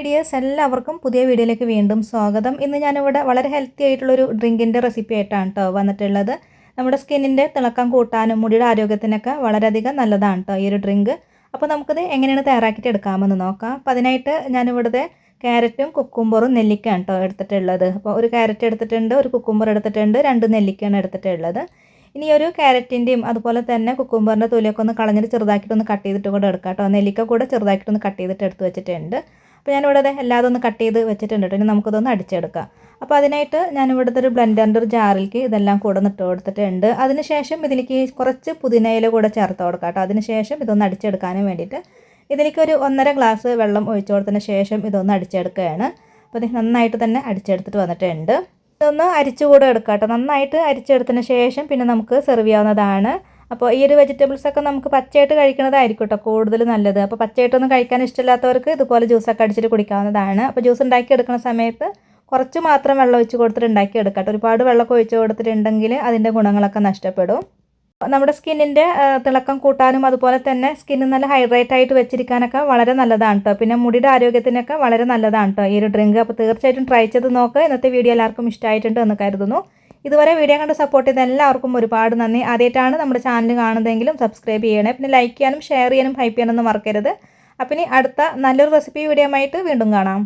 Ideas എല്ലാവർക്കും പുതിയ വീഡിയോയിലേക്ക് വീണ്ടും സ്വാഗതം. ഇന്ന് ഞാനിവിടെ വളരെ ഹെൽത്തി ആയിട്ടുള്ളൊരു ഡ്രിങ്കിന്റെ റെസിപ്പി ആയിട്ടാണ് കേട്ടോ വന്നിട്ടുള്ളത്. നമ്മുടെ സ്കിന്നിന്റെ തിളക്കം കൂട്ടാനും മുടിയുടെ ആരോഗ്യത്തിനൊക്കെ വളരെയധികം നല്ലതാണ് കേട്ടോ ഈ ഒരു ഡ്രിങ്ക് അപ്പോൾ നമുക്കിത് എങ്ങനെയാണ് തയ്യാറാക്കിയിട്ട് എടുക്കാമെന്ന് നോക്കാം. അപ്പോൾ അതിനായിട്ട് ഞാനിവിടുത്തെ ക്യാരറ്റും കുക്കുംബറും നെല്ലിക്കയാണ് കേട്ടോ എടുത്തിട്ടുള്ളത്. അപ്പോൾ ഒരു ക്യാരറ്റ് എടുത്തിട്ടുണ്ട് ഒരു കുക്കുംബർ എടുത്തിട്ടുണ്ട് രണ്ട് നെല്ലിക്കയാണ് എടുത്തിട്ടുള്ളത്. ഇനി ഒരു ക്യാരറ്റിന്റെയും അതുപോലെ തന്നെ കുക്കുംബറിന്റെ തൊലിയൊക്കെ ഒന്ന് കളഞ്ഞിട്ട് ചെറുതാക്കിയിട്ടൊന്ന് കട്ട് ചെയ്തിട്ട് കൂടെ എടുക്കാം കേട്ടോ നെല്ലിക്ക കൂടെ ചെറുതാക്കിയിട്ടൊന്ന് കട്ട് ചെയ്തിട്ട് എടുത്ത് വെച്ചിട്ടുണ്ട്. അപ്പോൾ ഞാനിവിടെ ദേ എല്ലാതും ഒന്ന് കട്ട് ചെയ്ത് വെച്ചിട്ടുണ്ട് കേട്ടോ ഇനി നമുക്കിതൊന്ന് അടിച്ചെടുക്കാം. അപ്പോൾ അതിനായിട്ട് ഞാനിവിടുത്തെ ഒരു ബ്ലെൻഡറിന്റെ ഒരു ജാറിലേക്ക് ഇതെല്ലാം കൂടെ നിട്ട് കൊടുത്തിട്ടുണ്ട്. അതിനുശേഷം ഇതിലേക്ക് കുറച്ച് പുതിനയില കൂടെ ചേർത്ത് കൊടുക്കാം കേട്ടോ അതിനുശേഷം ഇതൊന്ന് അടിച്ചെടുക്കാനും വേണ്ടിയിട്ട് ഇതിലേക്ക് ഒരു ഒന്നര ഗ്ലാസ് വെള്ളം ഒഴിച്ചു കൊടുത്തതിന് ശേഷം ഇതൊന്ന് അടിച്ചെടുക്കുകയാണ്. അപ്പോൾ ഇത് നന്നായിട്ട് തന്നെ അടിച്ചെടുത്തിട്ട് വന്നിട്ടുണ്ട്. ഇതൊന്ന് അരിച്ചുകൂടെ എടുക്കാം കേട്ടോ നന്നായിട്ട് അരിച്ചെടുത്തതിന് ശേഷം പിന്നെ നമുക്ക് സെർവ് ചെയ്യാവുന്നതാണ് അപ്പോൾ ഈ ഒരു വെജിറ്റബിൾസ് ഒക്കെ നമുക്ക് പച്ചയായിട്ട് കഴിക്കുന്നതായിരിക്കും കേട്ടോ കൂടുതൽ നല്ലത്. അപ്പോൾ പച്ചയായിട്ടൊന്നും കഴിക്കാൻ ഇഷ്ടമില്ലാത്തവർക്ക് ഇതുപോലെ ജ്യൂസൊക്കെ അടിച്ചിട്ട് കുടിക്കാവുന്നതാണ്. അപ്പോൾ ജ്യൂസ് ഉണ്ടാക്കി എടുക്കുന്ന സമയത്ത് കുറച്ച് മാത്രം വെള്ളം ഒഴിച്ച് കൊടുത്തിട്ട് ഉണ്ടാക്കി എടുക്കാം ഒരുപാട് വെള്ളമൊക്കെ ഒഴിച്ച് കൊടുത്തിട്ടുണ്ടെങ്കിൽ അതിന്റെ ഗുണങ്ങളൊക്കെ നഷ്ടപ്പെടും. നമ്മുടെ സ്കിന്നിന്റെ തിളക്കം കൂട്ടാനും അതുപോലെ തന്നെ സ്കിന്ന് നല്ല ഹൈഡ്രേറ്റ് ആയിട്ട് വെച്ചിരിക്കാനൊക്കെ വളരെ നല്ലതാണ് കേട്ടോ പിന്നെ മുടിയുടെ ആരോഗ്യത്തിനൊക്കെ വളരെ നല്ലതാണ് കേട്ടോ ഈ ഒരു ഡ്രിങ്ക്. അപ്പോൾ തീർച്ചയായിട്ടും ട്രൈ ചെയ്ത് നോക്കുക ഇന്നത്തെ വീഡിയോ എല്ലാവർക്കും ഇഷ്ടമായിട്ടുണ്ട് എന്ന് കരുതുന്നു. ഇതുവരെ വീഡിയോ കണ്ട് സപ്പോർട്ട് ചെയ്ത എല്ലാവർക്കും ഒരുപാട് നന്ദി. ആദ്യമായിട്ടാണ് നമ്മുടെ ചാനൽ കാണുന്നതെങ്കിലും സബ്സ്ക്രൈബ് ചെയ്യണേ. പിന്നെ ലൈക്ക് ചെയ്യാനും ഷെയർ ചെയ്യാനും ഹൈപ്പ് ചെയ്യാനൊന്നും മറക്കരുത്. അപ്പം ഇനി അടുത്ത നല്ലൊരു റെസിപ്പി വീഡിയോ ആയിട്ട് വീണ്ടും കാണാം.